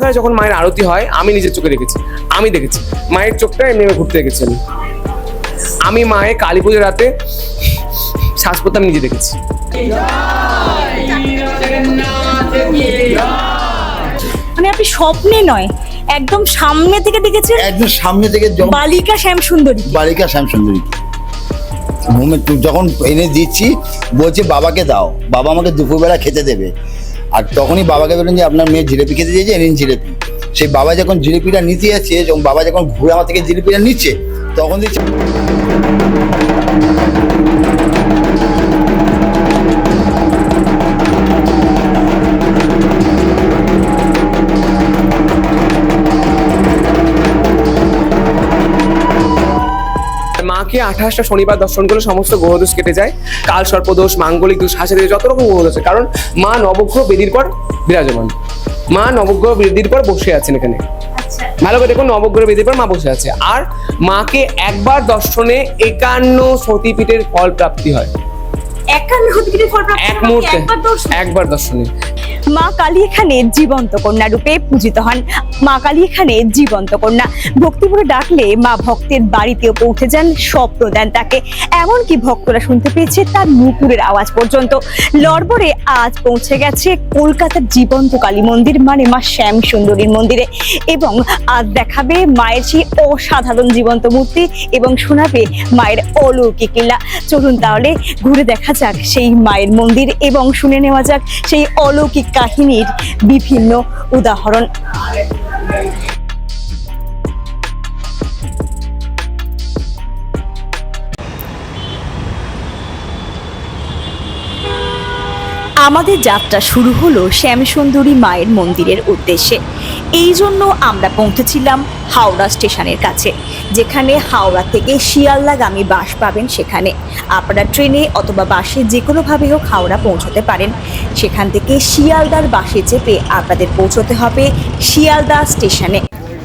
অন্ধকারে যখন মায়ের আরতি হয় আমি নিজের চোখে দেখেছি। আমি দেখেছি। মায়ের চোখটা এমনি এমনি ঘুরতে দেখেছি আমি। আমি মায়ের কালী পুজোর রাতে শ্বাস প্রতাপ নিজে দেখেছি। মানে আপনি স্বপ্নে নয় একদম সামনে থেকে দেখেছেন একদম সামনে থেকে বালিকা শ্যাম সুন্দরী বালিকা শ্যামসুন্দরী। ঘুমে যখন এনে দিচ্ছি বলছে বাবাকে দাও। বাবা আমাকে দুপুরবেলা খেতে দেবে। আর তখনই বাবাকে বললেন যে আপনার মেয়ে জিলেপি খেতে দিয়েছে নিন জিলেপি। সেই বাবা যখন জিলিপিটা নিতে যাচ্ছে যখন বাবা যখন ঘুরে আমার থেকে জিলিপিটা নিচ্ছে, তখন দেখছি মাকে আঠাশটা শনিবার দর্শন করলে সমস্ত গ্রহদোষ কেটে যায়। কাল সর্পদোষ মাঙ্গলিক দোষ হাসে দিয়ে যত রকম গ্রহদোষ আছে। কারণ মা নবগ্রহ বেদির পর বিরাজমান। মা নবগ্রহ বেদির পর বসে আছেন এখানে। ভালো করে দেখুন নবগ্রহ বেদির পর মা বসে আছে। আর মাকে একবার দর্শনে একান্ন সতীপীঠের ফল প্রাপ্তি হয়। প্রাপ্তি এক মুহূর্তে একবার দর্শন। মা কালী এখানে জীবন্ত কন্যা রূপে পূজিত হন। মা কালী এখানে জীবন্ত কন্যা। ভক্তিপুরে ডাকলে মা ভক্তের বাড়িতেও পৌঁছে যান স্বপ্ন দেন তাকে। এমনকি ভক্তরা শুনতে পেয়েছে তার নুপুরের আওয়াজ পর্যন্ত। লড়বরে আজ পৌঁছে গেছে কলকাতার জীবন্ত কালী মন্দির মানে মা শ্যাম সুন্দরীর মন্দিরে। এবং আজ দেখাবে মায়ের সেই অসাধারণ জীবন্ত মূর্তি এবং শোনাবে মায়ের অলৌকিক লীলা। চলুন তাহলে ঘুরে দেখা যাক সেই মায়ের মন্দির এবং শুনে নেওয়া যাক সেই অলৌকিক কাহিনীর বিভিন্ন উদাহরণ। আমাদের যাত্রা শুরু হলো শ্যামসুন্দরী মায়ের মন্দিরের উদ্দেশ্যে। এই জন্য আমরা পৌঁছেছিলাম হাওড়া স্টেশনের কাছে। যেখানে হাওড়া থেকে শিয়ালদাগামী বাস পাবেন সেখানে। আপনারা ট্রেনে অথবা বাসে যে কোনোভাবে হোক হাওড়া পৌঁছতে পারেন। সেখান থেকে শিয়ালদার বাসে চেপে আপনাদের পৌঁছতে হবে শিয়ালদা স্টেশনে।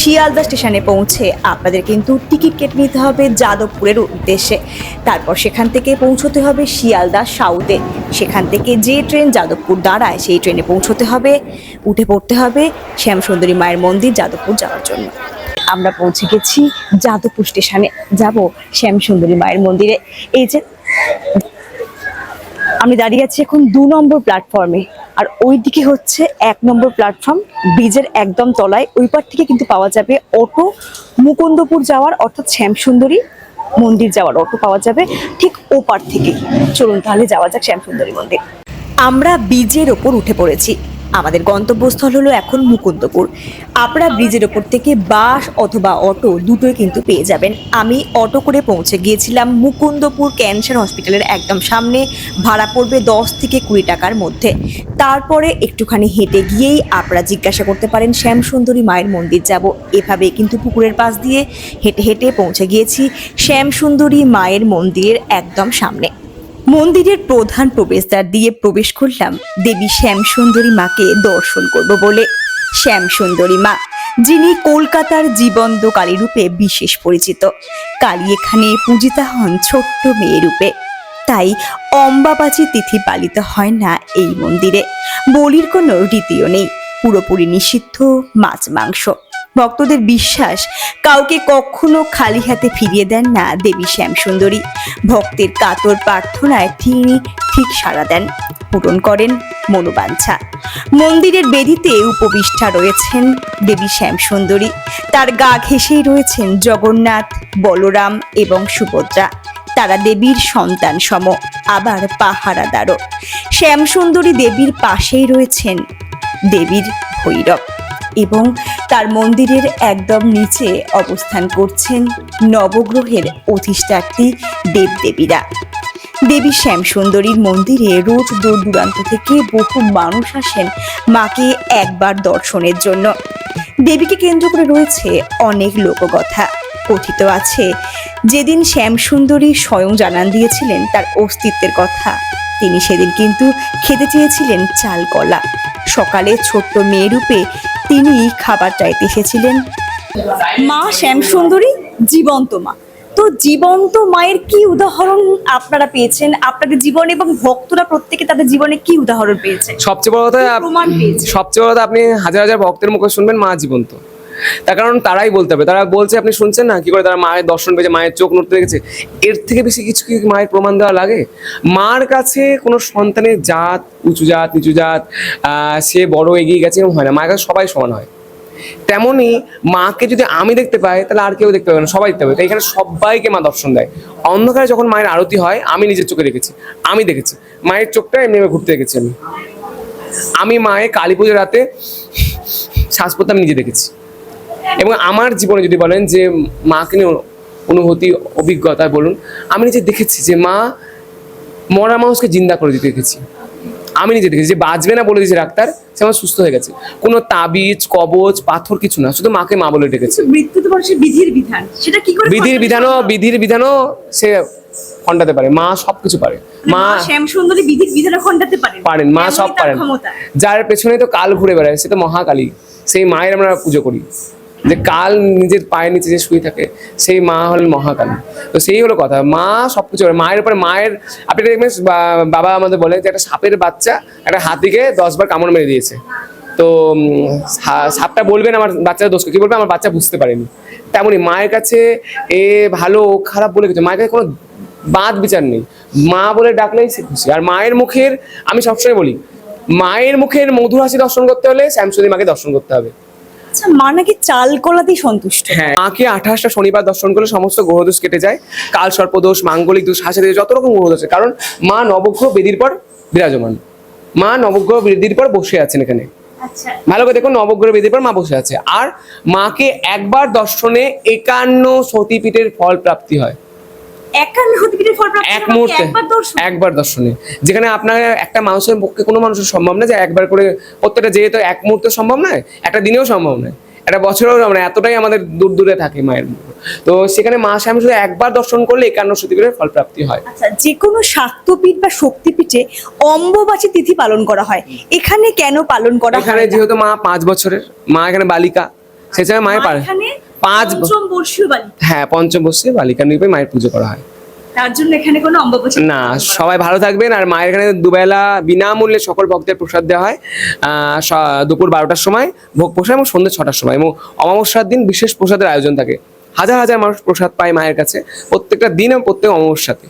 শিয়ালদা স্টেশনে পৌঁছে আপনাদের কিন্তু টিকিট কেটে নিতে হবে যাদবপুরের উদ্দেশ্যে। তারপর সেখান থেকে পৌঁছতে হবে শিয়ালদা সাউথে। সেখান থেকে যে ট্রেন যাদবপুর দাঁড়ায়, সেই ট্রেনে পৌঁছতে হবে। উঠে পড়তে হবে শ্যামসুন্দরী মায়ের মন্দির যাদবপুর যাওয়ার জন্য। আমরা পৌঁছে গেছি যাদবপুর স্টেশনে। যাব শ্যামসুন্দরী মায়ের মন্দিরে। এই যে আমি দাঁড়িয়ে আছি এখন দু নম্বর প্ল্যাটফর্মে আর ওই দিকে হচ্ছে এক নম্বর প্ল্যাটফর্ম ব্রিজের একদম তলায়। ওই পার থেকে কিন্তু পাওয়া যাবে অটো। মুকুন্দপুর যাওয়ার অর্থাৎ শ্যামসুন্দরী মন্দির যাওয়ার অটো পাওয়া যাবে ঠিক ও পার থেকে। চলুন তাহলে যাওয়া যাক শ্যামসুন্দরী মন্দির। আমরা ব্রিজের ওপর উঠে পড়েছি। আমাদের গন্তব্যস্থল হলো এখন মুকুন্দপুর। আপনারা ব্রিজের ওপর থেকে বাস অথবা অটো দুটোই কিন্তু পেয়ে যাবেন। আমি অটো করে পৌঁছে গিয়েছিলাম মুকুন্দপুর ক্যান্সার হসপিটালের একদম সামনে, ভাড়া পড়বে দশ থেকে কুড়ি টাকার মধ্যে। তারপরে একটুখানি হেঁটে গিয়েই আপনারা জিজ্ঞাসা করতে পারেন, শ্যামসুন্দরী মায়ের মন্দির যাব। এভাবে কিন্তু পুকুরের পাশ দিয়ে হেঁটে হেঁটে পৌঁছে গিয়েছি, শ্যামসুন্দরী মায়ের মন্দিরের একদম সামনে। মন্দিরের প্রধান প্রবেশদ্বার দিয়ে প্রবেশ করলাম। দেবী শ্যামসুন্দরী মাকে দর্শন করব বলে। শ্যামসুন্দরী মা, যিনি কলকাতার জীবন্ত কালী রূপে বিশেষ পরিচিত, কালী এখানে পূজিতা হন ছোট্ট মেয়ে রূপে। তাই অম্বাবাচী তিথি পালিত হয় না এই মন্দিরে। বলির কোনো রীতিও নেই। পুরোপুরি নিষিদ্ধ মাছ মাংস। ভক্তদের বিশ্বাস কাউকে কখনো খালি হাতে ফিরিয়ে দেন না দেবী শ্যামসুন্দরী। ভক্তের কাতর প্রার্থনায় তিনি ঠিক সাড়া দেন, পূরণ করেন মনোবাঞ্ছা। মন্দিরের বেদিতে উপবিষ্ঠা রয়েছেন দেবী শ্যামসুন্দরী। তার গা ঘেঁষেই রয়েছেন জগন্নাথ, বলরাম এবং সুভদ্রা। তারা দেবীর সন্তান সম, আবার পাহারাদারও। শ্যামসুন্দরী দেবীর পাশেই রয়েছেন দেবীর ভৈরব। এবং তার মন্দিরের একদম নিচে অবস্থান করছেন নবগ্রহের অধিষ্ঠাত্রী দেবদেবীরা। দেবী শ্যামসুন্দরীর মন্দিরে রোজ দূর দূরান্ত থেকে বহু মানুষ আসেন মাকে একবার দর্শনের জন্য। দেবীকে কেন্দ্র করে রয়েছে অনেক লোককথা। কথিত আছে, যেদিন শ্যামসুন্দরী স্বয়ং জানান দিয়েছিলেন তার অস্তিত্বের কথা, তিনি সেদিন কিন্তু খেতে চেয়েছিলেন চাল কলা সকালে ছোট্ট মেয়ে রূপে তিনি খাবার চাইতে এসেছিলেন। মা শ্যামসুন্দরী জীবন্ত মা। তো জীবন্ত মায়ের কি উদাহরণ আপনারা পেয়েছেন? আপনাদের জীবনে এবং ভক্তরা প্রত্যেকে তাদের জীবনে কি উদাহরণ পেয়েছে? সবচেয়ে বড় কথা? সবচেয়ে বড় কথা আপনি হাজার হাজার ভক্তের মুখে শুনবেন মা জীবন্ত। তার কারণ তারাই বলতে হবে। তারা বলছে, আপনি শুনছেন না? কি করে তারা মায়ের দর্শন পেয়েছে, মায়ের চোখ নড়তে দেখেছে? এর থেকে বেশি কিছু কি মায়ের প্রমাণ দেওয়া লাগে? মার কাছে কোনো সন্তানের জাত, উঁচু জাত, নিচু জাত সে বড় এগিয়ে গেছে এরকম হয় না। মায়ের কাছে সবাই সমান হয়। তেমনি মাকে যদি আমি দেখতে পাই, তাহলে আর কেউ দেখতে পাবে না, সবাই দেখতে পাবে। তাই এখানে সবাইকে মা দর্শন দেয়। অন্ধকারে যখন মায়ের আরতি হয়, আমি নিজের চোখে দেখেছি, আমি দেখেছি। মায়ের চোখটা এমনি ঘুরতে দেখেছি আমি। আমি মায়ের কালী পুজোর রাতে শ্বাস আমি নিজে দেখেছি। এবং আমার জীবনে যদি বলেন যে মাকে নিয়ে অনুভূতি অভিজ্ঞতা বলুন আমি নিজে দেখেছি যে মা মরা মানুষকে জিন্দা করে দিতে দেখেছি। আমি নিজে দেখেছি যে বাঁচবে না বলে দিয়েছে ডাক্তার সে আমার সুস্থ হয়ে গেছে। কোনো তাবিজ কবচ পাথর কিছু না শুধু মাকে মা বলে ডেকেছে মৃত্যু তো বিধির বিধান। সেটা কি করে বিধির বিধানও বিধির বিধানও সে খণ্ডাতে পারে। মা সবকিছু পারে। মানে মা শ্যাম সুন্দরী বিধির বিধান খণ্ডাতে পারেন। পারেন। মা সব পারেন। যার পেছনে তো কাল ঘুরে বেড়ায় সে তো মহাকালী। সেই মায়ের আমরা পুজো করি। যে কাল নিজের পায়ের নিচে যে শুয়ে থাকে, সেই মা হলেন মহাকাল। তো সেই হলো কথা। মা সবকিছু করে। মায়ের উপরে মায়ের আপনি দেখবেন বাবা আমাদের বলে যে একটা সাপের বাচ্চা একটা হাতিকে দশবার কামড় মেরে দিয়েছে। তো সাপটা বলবেন আমার বাচ্চার দোষ কি? বলবে? আমার বাচ্চা বুঝতে পারেনি। তেমনই মায়ের কাছে, এ ভালো খারাপ বলে কিছু মায়ের কাছে কোনো বাদ বিচার নেই। মা বলে ডাকলেই সে খুশি। আর মায়ের মুখের আমি সবসময় বলি, মায়ের মুখের মধুর হাসি দর্শন করতে হলে শ্যামসুন্দরী মাকে দর্শন করতে হবে। আচ্ছা মা নাকি চাল কলাতেই সন্তুষ্ট? হ্যাঁ মাকে আঠাশটা শনিবার দর্শন করলে সমস্ত গ্রহদোষ কেটে যায়। কাল সর্পদোষ মাঙ্গলিক দোষ হাসা যত রকম গ্রহদোষ কারণ মা নবগ্রহ বেদির পর বিরাজমান। মা নবগ্রহ বেদির পর বসে আছেন এখানে। আচ্ছা। ভালো করে দেখুন নবগ্রহ বেদির পর মা বসে আছে। আর মাকে একবার দর্শনে একান্ন সতীপীঠের ফল প্রাপ্তি হয়। এক মুহূর্তে একবার দর্শনে? যেখানে আপনার একটা মানুষের পক্ষে কোনো মানুষের সম্ভব না যে একবার করে প্রত্যেকটা যেহেতু এক মুহূর্তে সম্ভব নয় একটা দিনেও সম্ভব নয় একটা বছরেও মানে এতটাই আমাদের দূর দূরে থাকে মায়ের। তো সেখানে মা স্বামী শুধু একবার দর্শন করলে একান্ন সতীপীঠের ফল প্রাপ্তি হয়। আচ্ছা যে কোনো শাক্তপীঠ বা শক্তিপীঠে অম্বুবাচী তিথি পালন করা হয় এখানে কেন পালন করা হয় এখানে যেহেতু মা পাঁচ বছরের মা এখানে বালিকা সেখানে মায়ের মা পারে পাঁচ ব- পঞ্চম বর্ষীয় বালিকা। হ্যাঁ পঞ্চম বর্ষে বালিকা রূপে মায়ের পুজো করা হয়। তার জন্য এখানে কোনো অম্বুবাচী না সবাই ভালো থাকবেন আর মায়ের এখানে দুবেলা বিনামূল্যে সকল ভক্তের প্রসাদ দেওয়া হয় দুপুর বারোটার সময় ভোগ প্রসাদ এবং সন্ধ্যে ছটার সময় এবং অমাবস্যার দিন বিশেষ প্রসাদের আয়োজন থাকে। হাজার হাজার মানুষ প্রসাদ পায় মায়ের কাছে প্রত্যেকটা দিন প্রত্যেক অমাবস্যাতে।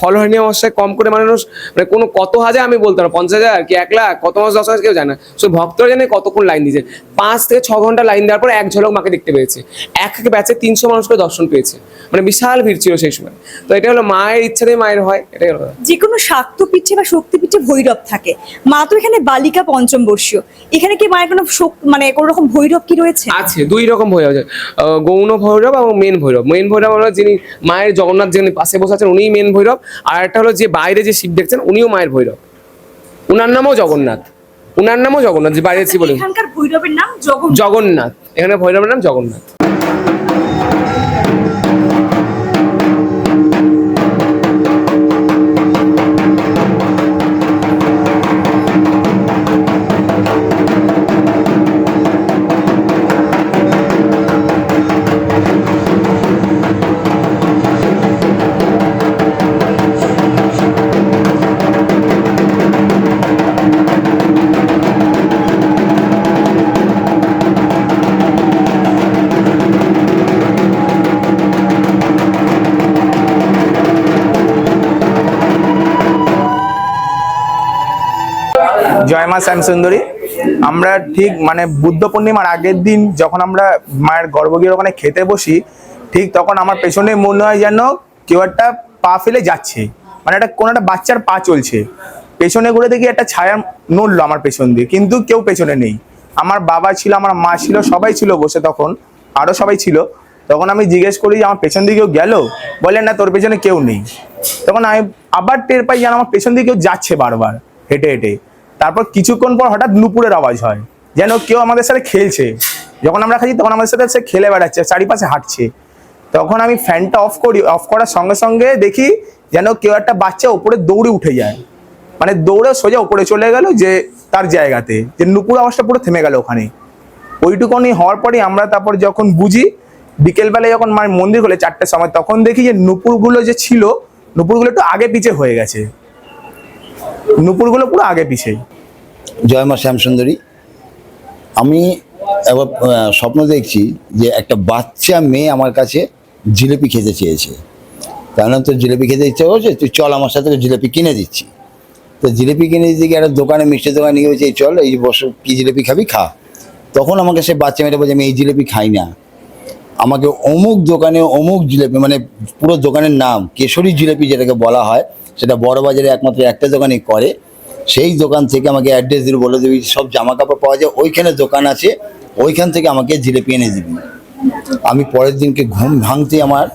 ফলহানি অমাবস্যায় কম করে মানুষ মানে কোনো কত হাজার আমি বলতে পারব পঞ্চাশ হাজার কি এক লাখ কত মাস দশ হাজার কেউ জানে না। শুধু ভক্তরা জানে কতক্ষণ লাইন দিয়েছে। পাঁচ থেকে ছ ঘণ্টা লাইন দেওয়ার পর এক ঝলক মাকে দেখতে পেয়েছে। এক এক ব্যাচে তিনশো মানুষ করে দর্শন পেয়েছে। মানে বিশাল ভিড় ছিল সেই সময়। তো এটা হলো মায়ের ইচ্ছাতেই মায়ের হয় এটাই হলো। যে কোনো শাক্তপীঠে বা শক্তিপীঠে ভৈরব থাকে। মা তো এখানে বালিকা পঞ্চম বর্ষীয়। এখানে কি মায়ের কোনো মানে কোনো রকম ভৈরব কি রয়েছে? আছে দুই রকম ভৈরব গৌণ ভৈরব এবং মেন ভৈরব। মেন ভৈরব হলো যিনি মায়ের জগন্নাথ যিনি পাশে বসে আছেন উনিই মেন ভৈরব। আর একটা হলো যে বাইরে যে শিব দেখছেন উনিও মায়ের ভৈরব। উনার নামও জগন্নাথ। উনার নামও জগন্নাথ যে বাইরে শিব বলে এখানকার ভৈরবের নাম জগন্নাথ। এখানে ভৈরবের নাম জগন্নাথ। জয় মা শ্যামসুন্দরী আমরা ঠিক মানে বুদ্ধ পূর্ণিমার আগের দিন যখন আমরা মায়ের গর্ভগৃহের ওখানে খেতে বসি, ঠিক তখন আমার পেছনে মনে হয় যেন কেউ একটা পা ফেলে যাচ্ছে। মানে একটা কোনো একটা বাচ্চার পা চলছে। পেছনে ঘুরে দেখি একটা ছায়া নড়লো আমার পেছন দিয়ে, কিন্তু কেউ পেছনে নেই। আমার বাবা ছিল, আমার মা ছিল, সবাই ছিল বসে তখন আরও সবাই ছিল। তখন আমি জিজ্ঞেস করি যে আমার পেছন দিকে কেউ গেল? বললেন না, তোর পেছনে কেউ নেই। তখন আমি আবার টের পাই যেন আমার পেছন দিকে কেউ যাচ্ছে বারবার, হেঁটে হেঁটে। তারপর কিছুক্ষণ পর হঠাৎ নুপুরের আওয়াজ হয়। যেন কেউ আমাদের সাথে খেলছে। যখন আমরা খাচ্ছি তখন আমাদের সাথে সে খেলে বেড়াচ্ছে, চারিপাশে হাঁটছে। তখন আমি ফ্যানটা অফ করি অফ করার সঙ্গে সঙ্গে দেখি যেন কেউ একটা বাচ্চা উপরে দৌড়ে উঠে যায়। মানে দৌড়ে সোজা উপরে চলে গেল যে তার জায়গাতে। যে নুপুর আওয়াজটা পুরো থেমে গেল ওখানে। ওইটুকুনি হওয়ার পরে আমরা তারপর যখন বুঝি, বিকেলবেলায় যখন মায়ের মন্দির খোলে চারটের সময়, তখন দেখি যে নুপুরগুলো যে ছিল, নুপুরগুলো একটু আগে পিছে হয়ে গেছে। নুপুরগুলো পুরো আগে পিছেই। জয় মা শ্যামসুন্দরী। আমি এবার স্বপ্ন দেখছি যে একটা বাচ্চা মেয়ে আমার কাছে জিলিপি খেতে চেয়েছে। তার তো জিলিপি খেতে ইচ্ছে করছে? তুই চল আমার সাথে জিলিপি কিনে দিচ্ছি। তো জিলিপি কিনে দিতে গিয়ে একটা দোকানে মিষ্টি দোকানে নিয়ে গেছে চল, এই বছর কি জিলিপি খাবি? খা। তখন আমাকে সে বাচ্চা মেয়েটা বলছে, আমি এই জিলিপি খাই না। আমাকে অমুক দোকানে অমুক জিলেপি মানে পুরো দোকানের নাম, কেশরী জিলিপি যেটাকে বলা হয়, সেটা বড় বাজারে একমাত্র একটা দোকানই করে। সেই দোকান থেকে আমাকে অ্যাড্রেস দিল বলে দিবি, সব জামা কাপড় পাওয়া যায়, ওইখানে দোকান আছে, ওইখান থেকে আমাকে জিলিপি এনে দিবি। আমি পরের দিনকে ঘুম ভাঙতে আমার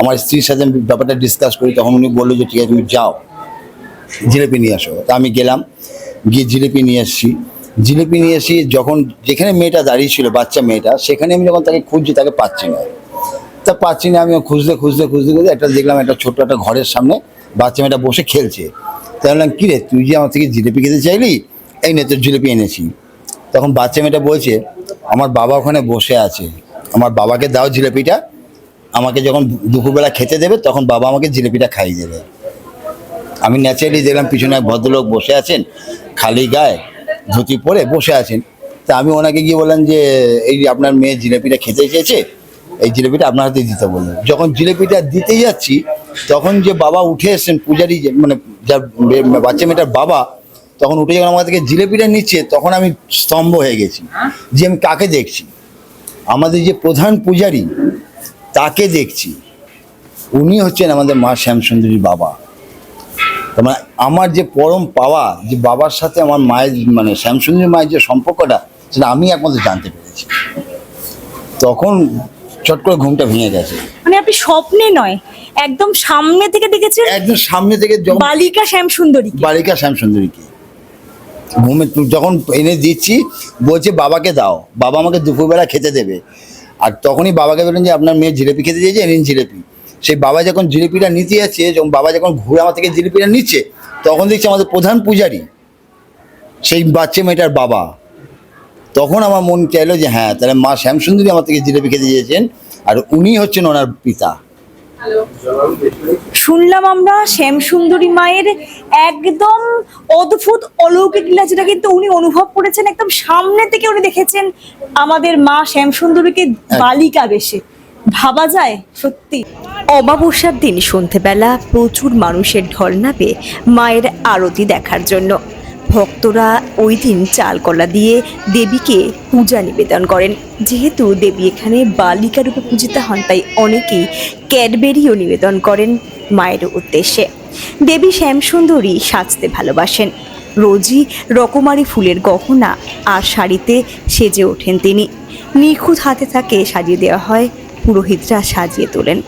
আমার স্ত্রীর সাথে আমি ব্যাপারটা ডিসকাস করি, তখন উনি বলল যে, ঠিক আছে, তুমি যাও, জিলেপি নিয়ে আসো। তা আমি গেলাম, গিয়ে জিলিপি নিয়ে এসেছি জিলিপি নিয়ে এসে যখন যেখানে মেয়েটা দাঁড়িয়ে ছিল, বাচ্চা মেয়েটা, সেখানে আমি যখন তাকে খুঁজছি, তাকে পাচ্ছি না। তা পাচ্ছি না আমি খুঁজতে খুঁজতে খুঁজতে খুঁজতে একটা দেখলাম একটা ছোট্ট একটা ঘরের সামনে বাচ্চা মেয়েটা বসে খেলছে। তাই বললাম কী রে তুই যে আমার থেকে জিলিপি খেতে চাইলি? এই নে, তোর জিলিপি এনেছি। তখন বাচ্চা মেয়েটা বলছে, আমার বাবা ওখানে বসে আছে। আমার বাবাকে দাও জিলিপিটা। আমাকে যখন দুপুরবেলা খেতে দেবে, তখন বাবা আমাকে জিলিপিটা খাইয়ে দেবে। আমি ন্যাচারালি দেখলাম পিছনে এক ভদ্রলোক বসে আছেন, খালি গায়ে। ধুতি পরে বসে আছেন। তা আমি ওনাকে গিয়ে বললাম যে, এই আপনার মেয়ে জিলেপিটা খেতে চেয়েছে, এই জিলেপিটা আপনার হাতে দিতে বলল। যখন জিলেপিটা দিতে যাচ্ছি, তখন যে বাবা উঠে এসেছেন পূজারি মানে যার বে- বাচ্চা মেয়েটার বাবা, তখন উঠে যখন আমার থেকে জিলেপিটা নিচ্ছে, তখন আমি স্তম্ভ হয়ে গেছি। যে আমি কাকে দেখছি? আমাদের যে প্রধান পূজারি, তাকে দেখছি। উনি হচ্ছেন আমাদের মা শ্যামসুন্দরীর বাবা। তার মানে আমার যে পরম পাওয়া যে বাবার সাথে আমার মায়ের মানে শ্যামসুন্দরী মায়ের যে সম্পর্কটা সেটা আমি একমাত্র জানতে পেরেছি। তখন চট করে ঘুমটা ভেঙে গেছে। মানে আপনি স্বপ্নে নয় একদম সামনে থেকে দেখেছেন? একদম সামনে থেকে বালিকা শ্যাম সুন্দরী বালিকা শ্যামসুন্দরীকে ঘুমে যখন এনে দিচ্ছি বলছে বাবাকে দাও বাবা আমাকে দুপুরবেলা খেতে দেবে। আর তখনই বাবাকে বললেন যে আপনার মেয়ে জিলিপি খেতে চেয়েছে নিন জিলিপি। সেই বাবা যখন জিলিপিটা নিতে যাচ্ছে যখন বাবা যখন ঘুরে আমার থেকে জিলিপিটা নিচ্ছে তখন দেখছি আমাদের প্রধান পূজারি সেই বাচ্চা মেয়েটার বাবা। তখন আমার মন চাইলো যে হ্যাঁ তাহলে মা শ্যামসুন্দরী আমার থেকে জিলিপি খেতে চেয়েছেন আর উনি হচ্ছেন ওনার পিতা। শুনলাম আমরা শ্যামসুন্দরী মায়ের একদম অদ্ভুত অলৌকিক লীলা যেটা কিন্তু উনি অনুভব করেছেন একদম সামনে থেকে উনি দেখেছেন আমাদের মা শ্যামসুন্দরীকে বালিকা বেশে। ভাবা যায়? সত্যি। অমাবস্যার দিন সন্ধেবেলা প্রচুর মানুষের ঢল নামে মায়ের আরতি দেখার জন্য। ভক্তরা ওই দিন চাল কলা দিয়ে দেবীকে পূজা নিবেদন করেন। যেহেতু দেবী এখানে বালিকা রূপে পূজিতা হন, তাই অনেকেই ক্যাডবেরিও নিবেদন করেন মায়ের উদ্দেশ্যে। দেবী শ্যামসুন্দরী সাজতে ভালোবাসেন। রোজই রকমারি ফুলের গহনা আর শাড়িতে সেজে ওঠেন তিনি। নিখুঁত হাতে থাকে সাজিয়ে দেওয়া হয় পুরোহিতরা সাজিয়ে তোলেন।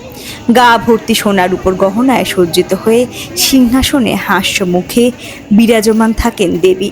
গা ভর্তি সোনার উপর গহনায় সজ্জিত হয়ে সিংহাসনে হাস্য মুখে বিরাজমান থাকেন দেবী।